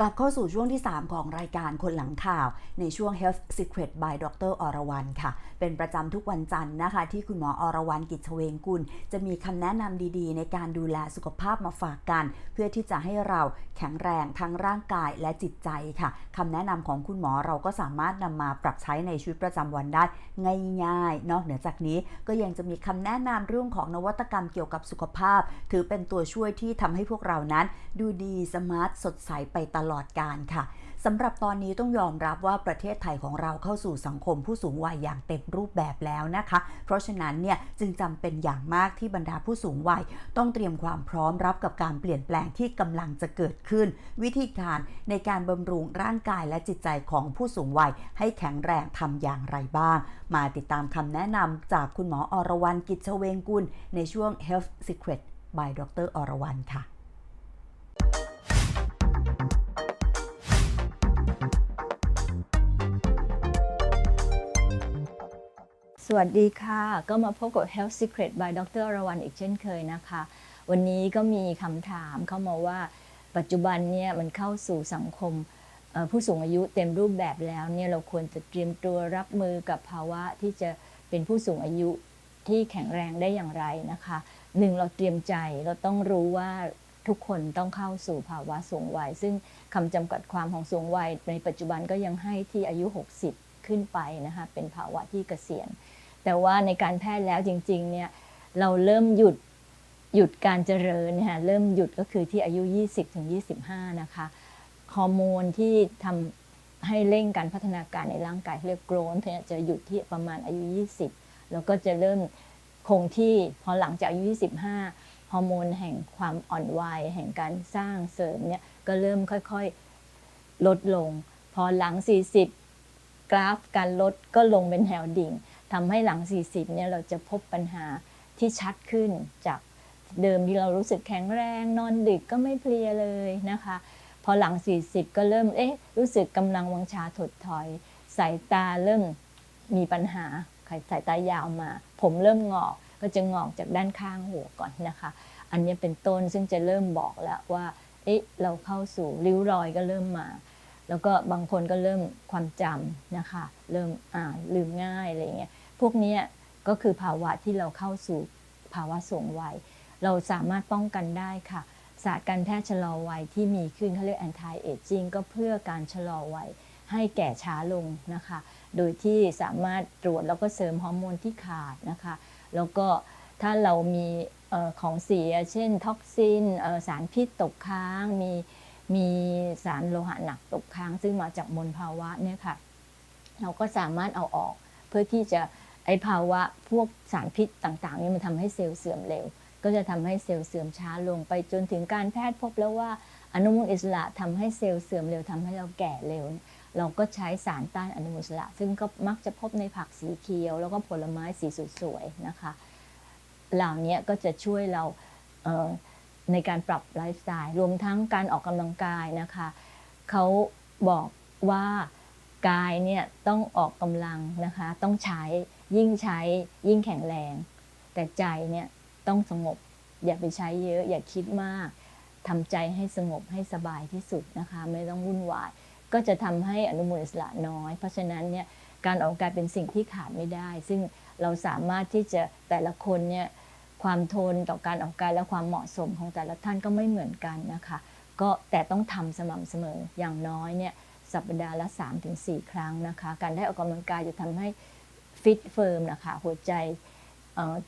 กลับเข้าสู่ช่วงที่ 3 ของรายการคนหลังข่าว ในช่วง Health Secret by ดรอรวรรณค่ะ เป็นประจำทุกวันจันทร์นะคะ ที่คุณหมออรวรรณกิจเวงกุล จะมีคำแนะนำดีๆ ในการดูแลสุขภาพมาฝากกัน เพื่อที่จะให้เราแข็งแรงทั้งร่างกายและจิตใจค่ะคำแนะนำของคุณหมอเราก็สามารถนำมาปรับใช้ในชีวิตประจำวันได้ง่ายๆ นอกเหนือจากนี้ก็ยังจะมีคำแนะนำเรื่องของนวัตกรรมเกี่ยวกับสุขภาพ ถือเป็นตัวช่วยที่ทำให้พวกเรานั้น ดูดีสมาร์ทสดใสไปตลอดกาลค่ะสำหรับตอนนี้ต้องยอมรับว่าประเทศไทยของเราเข้าสู่สังคมผู้สูงวัยอย่างเต็มรูปแบบแล้วนะคะ เพราะฉะนั้นเนี่ยจึงจำเป็นอย่างมากที่บรรดาผู้สูงวัย ต้องเตรียมความพร้อมรับกับการเปลี่ยนแปลงที่กำลังจะเกิดขึ้น วิธีการในการบำรุงร่างกายและจิตใจของผู้สูงวัย ให้แข็งแรงทำอย่างไรบ้าง มาติดตามคำแนะนำจากคุณหมออรวรรณกิจเวงกุลในช่วง Health Secret by ดรอรวรรณค่ะ สวัสดีค่ะ ก็มาพบกับ Health Secret by ดรรวรรณอีกเช่นเคยนะคะ วันนี้ก็มีคำถามเข้ามาว่าปัจจุบันเนี่ยมันเข้าสู่สังคมผู้สูงอายุเต็มรูปแบบแล้วเนี่ยเราควรจะเตรียมตัวรับมือกับภาวะที่จะเป็นผู้สูงอายุที่แข็งแรงได้อย่างไรนะคะหนึ่งเราเตรียมใจเราต้องรู้ว่าทุกคนต้องเข้าสู่ภาวะสูงวัย ซึ่งคำจำกัดความของสูงวัยในปัจจุบันก็ยังให้ที่อายุ 60 ขึ้นไปนะคะเป็นภาวะที่เกษียณ แต่ว่าในการแพทย์แล้วจริงๆเนี่ยเราเริ่มหยุดหยุดการเจริญนี่ยค่ะเริ่มหยุดก็คือที่อายุ 20ถึง25นะคะฮอร์โมนที่ทำให้เร่งการพัฒนาการในร่างกายเรียกโกรนเนี่ยจะหยุดที่ประมาณอายุ 20 แล้วก็จะเริ่มคงที่พอหลังจากอายุ 25 ฮอร์โมนแห่งความอ่อนวัย แห่งการสร้างเสริมเนี่ยก็เริ่มค่อยๆ ลดลง พอหลัง 40 กราฟการลดก็ลงเป็นแถวดิ่งทำให้หลัง 40เนี่ยเราจะพบปัญหาที่ชัดขึ้นจากเดิมที่เรารู้สึกแข็งแรง นอนดึกก็ไม่เพลียเลยนะคะ พอหลัง 40 ก็เริ่มเอ๊ะรู้สึกกำลังวังชาถดถอย สายตาเริ่มมีปัญหาสายตายาวมา ผมเริ่มงอกก็จะงอกจากด้านข้างหัวก่อนนะคะ อันนี้เป็นต้นซึ่งจะเริ่มบอกแล้วว่าเอ๊ะเราเข้าสู่ริ้วรอยก็เริ่มมา แล้วก็บางคนก็เริ่มความจำนะคะเริ่มอ่าลืมง่ายอะไรเงี้ยพวกนี้ก็คือภาวะที่เราเข้าสู่ภาวะสูงวัย เราสามารถป้องกันได้ค่ะ ศาสตร์การแพทย์ชะลอวัยที่มีขึ้นเขาเรียก anti aging ก็เพื่อการชะลอวัยให้แก่ช้าลงนะคะ โดยที่สามารถตรวจแล้วก็เสริมฮอร์โมนที่ขาดนะคะ แล้วก็ถ้าเรามีออของเสีย เช่นท็อกซินออสารพิษตกค้าง มี มีสารโลหะหนักตกค้างซึ่งมาจากมลภาวะเนี่ยค่ะ เราก็สามารถเอาออก เพื่อที่จะไอภาวะพวกสารพิษต่างๆนี่มันทำให้เซลล์เสื่อมเร็ว ก็จะทำให้เซลล์เสื่อมช้าลงไปจนถึงการแพทย์พบแล้วว่าอนุมูลอิสระทำให้เซลล์เสื่อมเร็วทำให้เราแก่เร็ว เราก็ใช้สารต้านอนุมูลอิสระ ซึ่งก็มักจะพบในผักสีเขียว แล้วก็ผลไม้สีสวยๆนะคะ เหล่านี้ก็จะช่วยเราเในการปรับไลฟ์สไตล์รวมทั้งการออกกำลังกายนะคะเขาบอกว่ากายเนี่ยต้องออกกำลังนะคะ ต้องใช้ยิ่งใช้ยิ่งแข็งแรง แต่ใจเนี่ยต้องสงบ อย่าไปใช้เยอะอย่าคิดมากทำใจให้สงบให้สบายที่สุดนะคะ ไม่ต้องวุ่นวาย ก็จะทำให้อนุมูลอิสระน้อย เพราะฉะนั้นเนี่ยการออกกำลังกายเป็นสิ่งที่ขาดไม่ได้ ซึ่งเราสามารถที่จะแต่ละคนเนี่ย ความทนต่อการออกกำลังกายและความเหมาะสมของแต่ละท่านก็ไม่เหมือนกันนะคะ ก็แต่ต้องทำสม่ำเสมออย่างน้อยเนี่ยสัปดาห์ละ 3-4 ครั้งนะคะ การได้ออกกำลังกายจะทำให้ฟิตเฟิร์มนะคะหัวใจ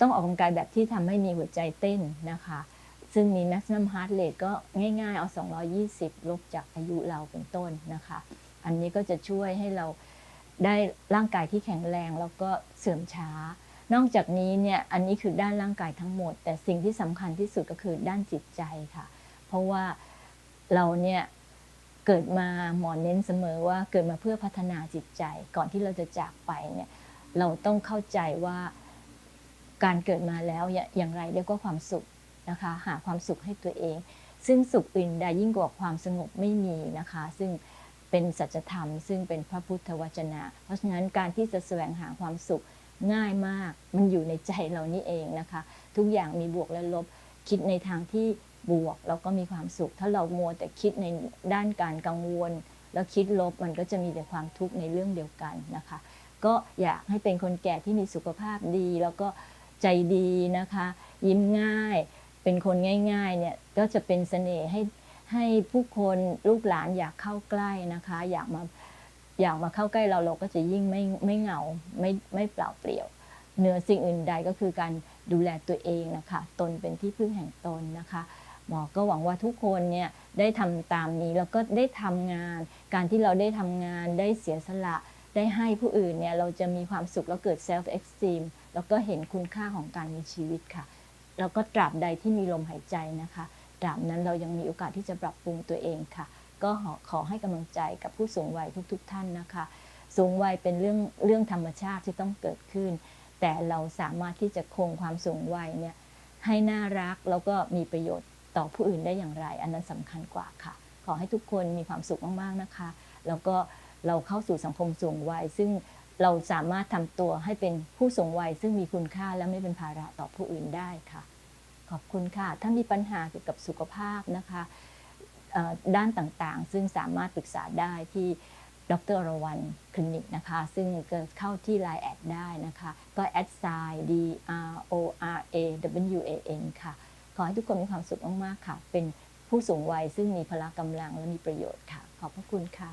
ต้องออกกำลังกายแบบที่ทำให้มีหัวใจเต้นนะคะ ซึ่งมี maximum heart rate ก็ง่ายๆ เอา 220 ลบจากอายุเราเป็นต้นนะคะ อันนี้ก็จะช่วยให้เราได้ร่างกายที่แข็งแรงแล้วก็เสื่อมช้า นอกจากนี้เนี่ยอันนี้คือด้านร่างกายทั้งหมด แต่สิ่งที่สำคัญที่สุดก็คือด้านจิตใจค่ะ เพราะว่าเราเนี่ยเกิดมาหมอเน้นเสมอว่าเกิดมาเพื่อพัฒนาจิตใจ ก่อนที่เราจะจากไปเนี่ยเราต้องเข้าใจว่าการเกิดมาแล้วอย่างไรเรียกว่าความสุขนะคะ หาความสุขให้ตัวเอง ซึ่งสุขอื่นใดยิ่งกว่าความสงบไม่มีนะคะ ซึ่งเป็นสัจธรรม ซึ่งเป็นพระพุทธวจนะ เพราะฉะนั้นการที่จะแสวงหาความสุข ง่ายมาก มันอยู่ในใจเรานี่เองนะคะ ทุกอย่างมีบวกและลบคิดในทางที่บวกแล้วก็มีความสุข ถ้าเรามัวแต่คิดในด้านการกังวล แล้วคิดลบมันก็จะมีแต่ความทุกข์ในเรื่องเดียวกันนะคะ ก็อยากให้เป็นคนแก่ที่มีสุขภาพดี แล้วก็ใจดีนะคะ ยิ้มง่าย เป็นคนง่ายๆเนี่ยก็จะเป็นเสน่ห์ให้ให้ผู้คนลูกหลานอยากเข้าใกล้นะคะ อยากมา อยากมาเข้าใกล้เราเราก็จะยิ่งไม่ไม่เหงาไม่ไม่เปล่าเปลี่ยวเหนือสิ่งอื่นใดก็คือการดูแลตัวเองนะคะ ตนเป็นที่พึ่งแห่งตนนะคะหมอก็หวังว่าทุกคนเนี่ยได้ทำตามนี้แล้วก็ได้ทำงาน การที่เราได้ทำงานได้เสียสละได้ให้ผู้อื่นเนี่ยเราจะมีความสุขแล้วเกิด self esteem แล้วก็เห็นคุณค่าของการมีชีวิตค่ะ แล้วก็ตราบใดที่มีลมหายใจนะคะ ตราบนั้นเรายังมีโอกาสที่จะปรับปรุงตัวเองค่ะ ก็ขอขอให้กำลังใจกับผู้สูงวัยทุกๆทท่านนะคะ สูงวัยเป็นเรื่องเรื่องธรรมชาติที่ต้องเกิดขึ้น แต่เราสามารถที่จะคงความสูงวัยเนี่ยให้น่ารักแล้วก็มีประโยชน์ต่อผู้อื่นได้อย่างไร อันนั้นสำคัญกว่าค่ะ ขอให้ทุกคนมีความสุขมากๆนะคะ แล้วก็เราเข้าสู่สังคมสูงวัย ซึ่งเราสามารถทำตัวให้เป็นผู้สูงวัย ซึ่งมีคุณค่าและไม่เป็นภาระต่อผู้อื่นได้ค่ะ ขอบคุณค่ะ ถ้ามีปัญหาเกี่ยวกับสุขภาพนะคะ ด้านต่างๆ ซึ่งสามารถปรึกษาได้ที่ดรอรวรรณคลินิกนะคะ ซึ่งก็เข้าที่ Line แอดได้นะคะ ก็แอดไซด์ D R O R A W A N ค่ะ ขอให้ทุกคนมีความสุขมาก ๆ ค่ะ เป็นผู้สูงวัยซึ่งมีพละกำลังและมีประโยชน์ค่ะ ขอบพระคุณค่ะ